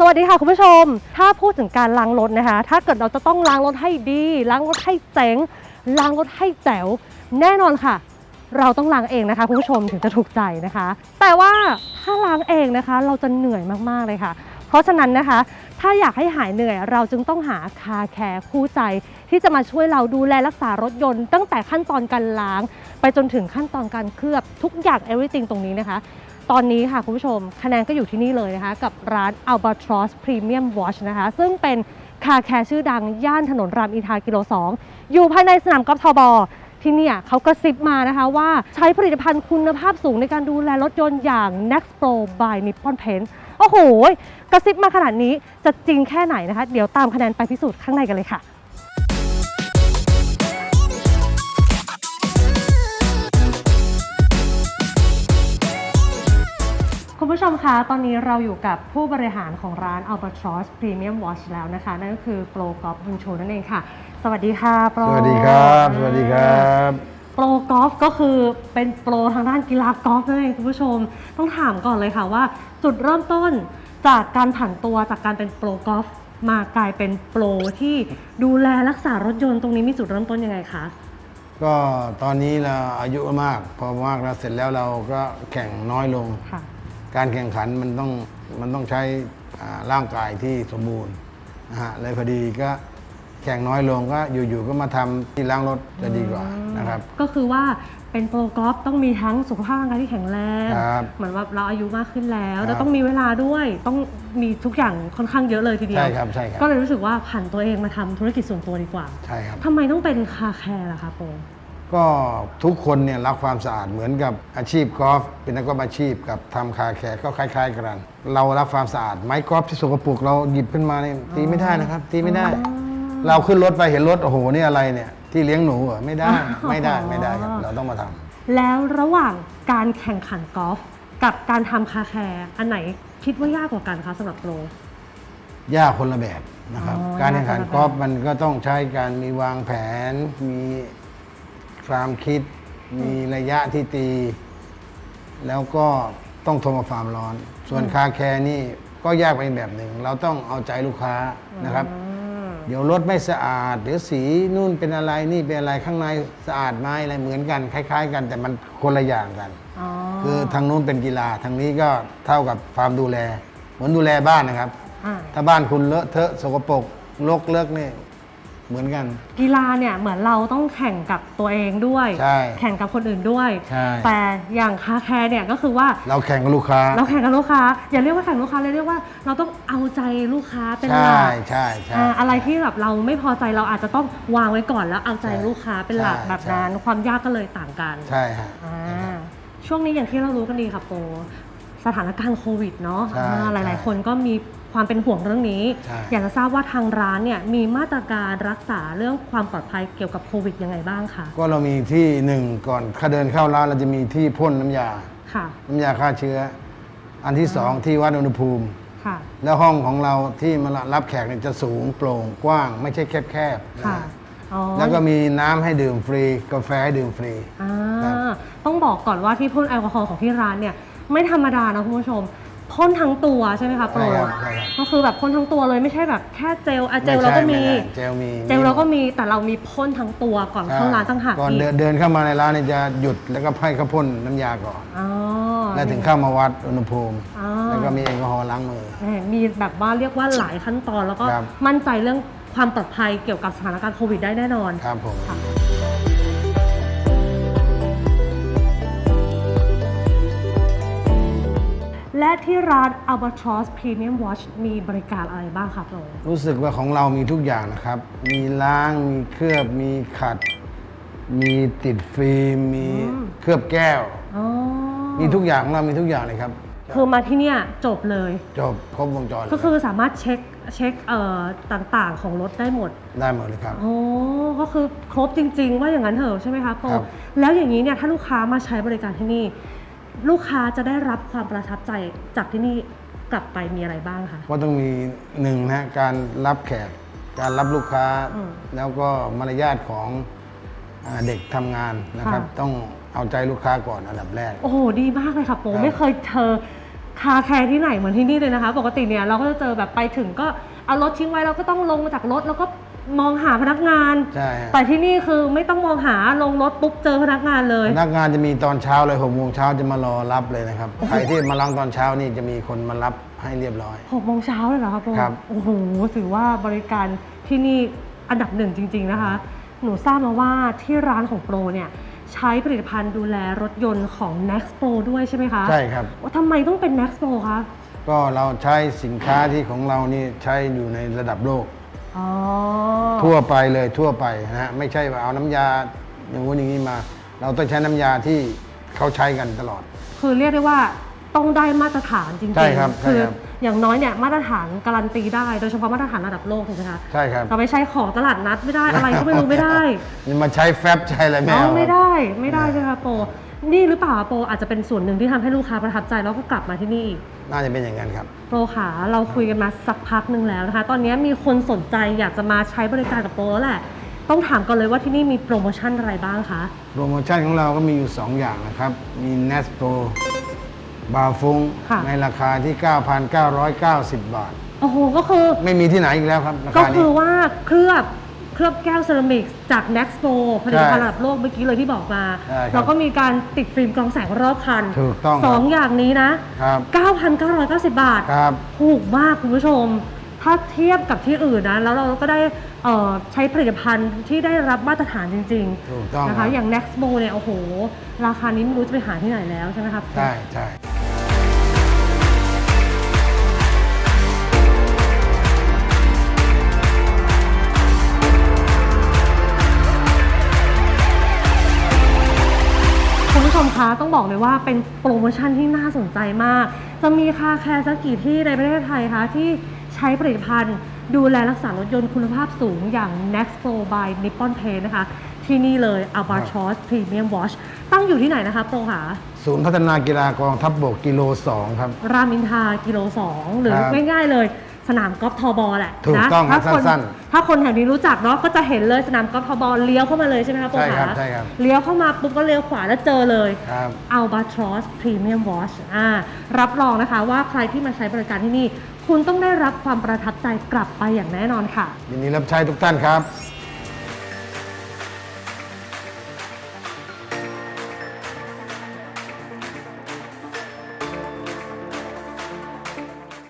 สวัสดีค่ะคุณผู้ชม ถ้าพูดถึงการล้างรถนะคะ ถ้าเกิดเราจะต้องล้างรถให้ดี ล้างรถให้เจ๋ง ล้างรถให้แจ๋ว แน่นอนค่ะ เราต้องล้างเองนะคะคุณผู้ชมถึงจะถูกใจนะคะ แต่ว่าถ้าล้างเองนะคะ เราจะเหนื่อยมากๆเลยค่ะ เพราะฉะนั้นนะคะ ถ้าอยากให้หายเหนื่อยเราจึงต้องหาคาแคร์คู่ใจ ที่จะมาช่วยเราดูแลรักษารถยนต์ ตั้งแต่ขั้นตอนการล้าง ไปจนถึงขั้นตอนการเคลือบทุกอย่าง everything ตรงนี้นะคะ ตอนนี้ค่ะคุณผู้ชมคะแนนก็อยู่ที่นี่เลยนะคะ กับร้าน Albatross Premium Watch นะคะ ซึ่งเป็นคาแคร์ชื่อดัง ย่านถนนรามอินทรากิโล 2 อยู่ภายในสนามกอล์ฟทบที่นี่เขาก็ซิบมานะคะว่าใช้ผลิตภัณฑ์คุณภาพสูงในการดูแลรถยนต์อย่าง Next Pro by Nippon Paint โอ้โห กระซิบมาขนาดนี้จะจริงแค่ไหนนะคะ เดี๋ยวตามคะแนนไปพิสูจน์ข้างในกันเลยค่ะ ผู้ชมคะ ตอนนี้เราอยู่กับผู้บริหารของร้าน Albatross Premium Watch แล้วนะคะ นั่นก็คือโปรกอล์ฟบุญชูนั่นเองค่ะ สวัสดีค่ะโปรสวัสดีครับ สวัสดีครับโปรกอล์ฟก็คือเป็นโปรทางด้านกีฬากอล์ฟนั่นเองคุณผู้ชม ต้องถามก่อนเลยค่ะว่า จุดเริ่มต้นจากการผันตัวจากการเป็นโปรกอล์ฟมากลายเป็นโปรที่ดูแลรักษารถยนต์ตรงนี้มีจุดเริ่มต้นยังไงคะก็ตอนนี้เราอายุมาก พอมากแล้วเสร็จแล้วเราก็แข่งน้อยลงค่ะ การแข่งขันมันต้องมันต้องใช้อ่าร่างกายที่สมบูรณ์นะฮะเลยพอดีก็แข่งน้อยลงก็อยู่ๆก็มาทำที่ล้างรถจะดีกว่านะครับ ก็คือว่าเป็นโปรกอล์ฟต้องมีทั้งสุขภาพร่างกายที่แข็งแรงครับเหมือนว่าเราอายุมากขึ้นแล้วครับแล้วต้องมีเวลาด้วย ต้องมีทุกอย่างค่อนข้างเยอะเลยทีเดียวใช่ครับใช่ครับก็เลยรู้สึกว่าผันตัวเองมาทำธุรกิจส่วนตัวดีกว่าใช่ครับทำไมต้องเป็นคาแคร์ล่ะคะโปร ก็ทุกคนเนี่ยรักความสะอาดเหมือนกับอาชีพกอล์ฟเป็นนักกอล์ฟอาชีพกับทำคาแคร์ก็คล้ายๆกัน เรารักความสะอาดไม้กอล์ฟที่สกปรกเราหยิบขึ้นมาเนี่ยตีไม่ได้นะครับ ตีไม่ได้ เราขึ้นรถไปเห็นรถโอ้โหนี่อะไรเนี่ย ที่เลี้ยงหนูเหรอไม่ได้ไม่ได้ไม่ได้ครับเราต้องมาทำ แล้วระหว่างการแข่งขันกอล์ฟกับการทำคาแคร์อันไหนคิดว่ายากกว่ากันคะสำหรับโปร ยากคนละแบบนะครับ อ๋อการแข่งขันยากคนละแบบ กอล์ฟมันก็ต้องใช้การมีวางแผน มี ความคิด มีระยะที่ตี แล้วก็ต้องทนกับความร้อน ส่วนคาแคร์นี่ก็ยากไปอีกแบบหนึ่ง เราต้องเอาใจลูกค้านะครับ เดี๋ยวรถไม่สะอาด เดี๋ยวสีนู่นเป็นอะไรนี่เป็นอะไรข้างในสะอาดไหมอะไรเหมือนกัน คล้าย ๆ กันแต่มันคนละอย่างกันอ๋อคือทางนู้นเป็นกีฬาทางนี้ก็เท่ากับความดูแล เหมือนดูแลบ้านนะครับอ่าถ้าบ้านคุณเลอะเทอะสกปรกรกเลิกนี่ เหมือนกัน กีฬาเนี่ยเหมือนเราต้องแข่งกับตัวเองด้วย ใช่ แข่งกับคนอื่นด้วย ใช่ แต่อย่างคาแคร์เนี่ยก็คือว่าเราแข่งกับลูกค้า เราแข่งกับลูกค้า อย่าเรียกว่าแข่งลูกค้าเลยเรียกว่าเราต้องเอาใจลูกค้าเป็นหใช่ลักใช่ใช่ อ่าอะไรที่แบบเราไม่พอใจเราอาจจะต้องวางไว้ก่อนแล้วเอาใจใช่ลูกค้าเป็นหลักใช่แบบนั้น ความยากก็เลยต่างกัน ใช่ฮะ อ่าช่วงนี้อย่างที่เรารู้กันดีค่ะโป สถานการณ์โควิดเนาะใช่อ่าหลาย ใช่ๆ คนก็มีความเป็นห่วงเรื่องนี้ ใช่ อยากจะทราบว่าทางร้านเนี่ยมีมาตรการรักษาเรื่องความปลอดภัยเกี่ยวกับโควิดยังไงบ้างคะก็เรามีที่หนึ่งก่อนเดินเข้าร้านเราจะมีที่พ่นน้ำยา ค่ะ น้ำยาฆ่าเชื้อ อันที่สองที่วัดอุณหภูมิ ค่ะ แล้วห้องของเราที่มารับแขกเนี่ยจะสูงโปร่งกว้าง ไม่ใช่แคบๆนะค่ะฮะอ๋อ แล้วก็มีน้ำให้ดื่มฟรี กาแฟให้ดื่มฟรี อ่าครับต้องบอกก่อนว่าที่พ่นแอลกอฮอล์ของที่ร้านเนี่ย ไม่ธรรมดานะคุณผู้ชมพ่นทั้งตัวใช่ไหมคะโปรใช่ครับใช่ครับ ก็คือแบบพ่นทั้งตัวเลยไม่ใช่แบบแค่เจลอะเจลไใช่เราก็มีไใช่เจลมีเจลเราก็มีแต่เรามีพ่นทั้งตัวก่อนเข้าร้านตั้งหากก่อนอีกเดินเดินเข้ามาในร้านเนี่ยจะหยุดแล้วก็ให้เขาพ่นน้ำยาก่อน อ๋อ แล้วถึงเข้ามาวัดอุณหภูมิอ๋อแล้วก็มีแอลกอฮอล์ล้างมือ แหมมีแบบว่าเรียกว่าหลายขั้นตอนแล้วก็ครับ มั่นใจเรื่องความปลอดภัยเกี่ยวกับสถานการณ์โควิดได้แน่นอนครับผม ค่ะ และที่ร้าน Albatross Premium Watch มีบริการอะไรบ้างคะโปรรู้สึกว่าของเรามีทุกอย่างนะครับ มีล้าง มีเคลือบ มีขัด มีติดฟิล์ม มีเคลือบแก้ว อ๋อมีทุกอย่างของเรามีทุกอย่างเลยครับ คือมาที่เนี่ยจบเลย จบครบวงจรเลยก็คือสามารถเช็คเช็คเอ่อต่างๆ ของรถได้หมด ได้หมดเลยครับ โอ้ก็คือครบจริง ๆ ว่าอย่างนั้นเถอะใช่ไหมคะโปครับ แล้วอย่างนี้เนี่ยถ้าลูกค้ามาใช้บริการที่นี่ ลูกค้าจะได้รับความประทับใจจากที่นี่กลับไปมีอะไรบ้างคะก็ต้องมีหนึ่งนะการรับแขก การรับลูกค้าอืมแล้วก็มารยาทของอ่าเด็กทำงานนะครับค่ะต้องเอาใจลูกค้าก่อนอันดับแรก โอ้โหดีมากเลยค่ะโปครับไม่เคยเจอคาแคร์ที่ไหนเหมือนที่นี่เลยนะคะ ปกติเนี่ยเราก็จะเจอแบบไปถึงก็เอารถทิ้งไว้เราก็ต้องลงมาจากรถแล้วก็ มองหาพนักงาน ใช่ฮะแต่ที่นี่คือไม่ต้องมองหาลงรถปุ๊บเจอพนักงานเลย พนักงานจะมีตอนเช้าเลยหกโมงเช้าจะมารอรับเลยนะครับ ใครที่มาล้างตอนเช้านี่จะมีคนมารับให้เรียบร้อย หกโมงเช้าเลยเหรอครับโปครับ โอ้โห ถือว่าบริการที่นี่อันดับหนึ่งจริง ๆ นะคะ หนูทราบมาว่าที่ร้านของโปรเนี่ยใช้ผลิตภัณฑ์ดูแลรถยนต์ของ Next Pro ด้วยใช่ไหมคะใช่ครับว่าทำไมต้องเป็น Next Pro คะ ก็เราใช้สินค้าที่ของเรานี่ใช้อยู่ในระดับโลก อ๋อ ทั่วไปเลยทั่วไปนะฮะไม่ใช่ว่าเอาน้ำยาอย่างงู้นอย่างนี้มา เราต้องใช้น้ำยาที่เขาใช้กันตลอด คือเรียกได้ว่าต้องได้มาตรฐานจริงๆใช่ครับใช่คือครับ อย่างน้อยเนี่ยมาตรฐานการันตีได้ โดยเฉพาะมาตรฐานระดับโลกถูกไหมคะใช่ครับเราไม่ใช้ของตลาดนัดไม่ได้อะไรก็ไม่รู้ไม่ได้ นี่มาใช้แฟบใช้อะไรไม่เอา เอาไม่ครับได้ไม่ได้ใช่ไหมคะโปร นี่หรือเปล่าโปรอาจจะเป็นส่วนหนึ่งที่ทำให้ลูกค้าประทับใจแล้วก็กลับมาที่นี่อีก น่าจะเป็นอย่างนั้นครับ โปรขาเราคุยกันมาสักพักหนึ่งแล้วนะคะ ตอนนี้มีคนสนใจอยากจะมาใช้บริการกับโปรแล้วแหละ ต้องถามก่อนเลยว่าที่นี่มีโปรโมชั่นอะไรบ้างคะ โปรโมชั่นของเราก็มีอยู่ 2 อย่างนะครับ มี n e s p o บาฟุงค่ะ ในราคาที่ 9,990 บาท โอ้โหก็คือ ไม่มีที่ไหนอีกแล้วครับ ราก็คาคืนี้ อว่าเคลือบ เคลือบแก้วเซรามิกจาก Next Pro ผลิตภัณฑ์ใช่ระดับโลกเมื่อกี้เลยที่บอกมา ใช่ครับแล้วก็มีการติดฟิล์มกรองแสงรอบคันถูกต้องครับสองอย่างนี้นะ ครับ 9,990 บาท ครับ ถูกมากคุณผู้ชม ถ้าเทียบกับที่อื่นนะ แล้วเราก็ได้เอ่อใช้ผลิตภัณฑ์ที่ได้รับมาตรฐานจริงถูกต้องนะครัคะบ อย่าง Next Pro เนี่ย โอ้โห ราคานี้ไม่รู้จะไปหาที่ไหนแล้วใช่ไหมครับ ใช่ใช่ ต้องบอกเลยว่าเป็นโปรโมชั่นที่น่าสนใจมาก จะมีคาแคร์สักกี่ที่ในประเทศไทยคะที่ใช้ผลิตภัณฑ์ ดูแลรักษารถยนต์คุณภาพสูงอย่าง Next Pro by Nippon Paint นะคะ ที่นี่เลย Albatross Premium Wash ตั้งอยู่ที่ไหนนะคะโปรค่ะศูนย์พัฒนากีฬากองทัพบบกกิโล 2 ครับ รามอินทรากิโล 2 หรือครับง่ายๆเลย สนามกอล์ฟทอบอแหละถูกนะต้องครับถ้าคนสั้นถ้าคนแถวนี้รู้จักเนาะก็จะเห็นเลยสนามกอล์ฟทอบอเลี้ยวเข้ามาเลยใช่ไหมคะโปรใช่ครัขาบใช่ครับ เลี้ยวเข้ามาปุ๊บก็เลี้ยวขวาแล้วเจอเลยครับ Albatross Premium Wash อ่ารับรองนะคะว่าใครที่มาใช้บริการที่นี่ คุณต้องได้รับความประทับใจกลับไปอย่างแน่นอนค่ะ ยินดีรับใช้ทุกท่านครับ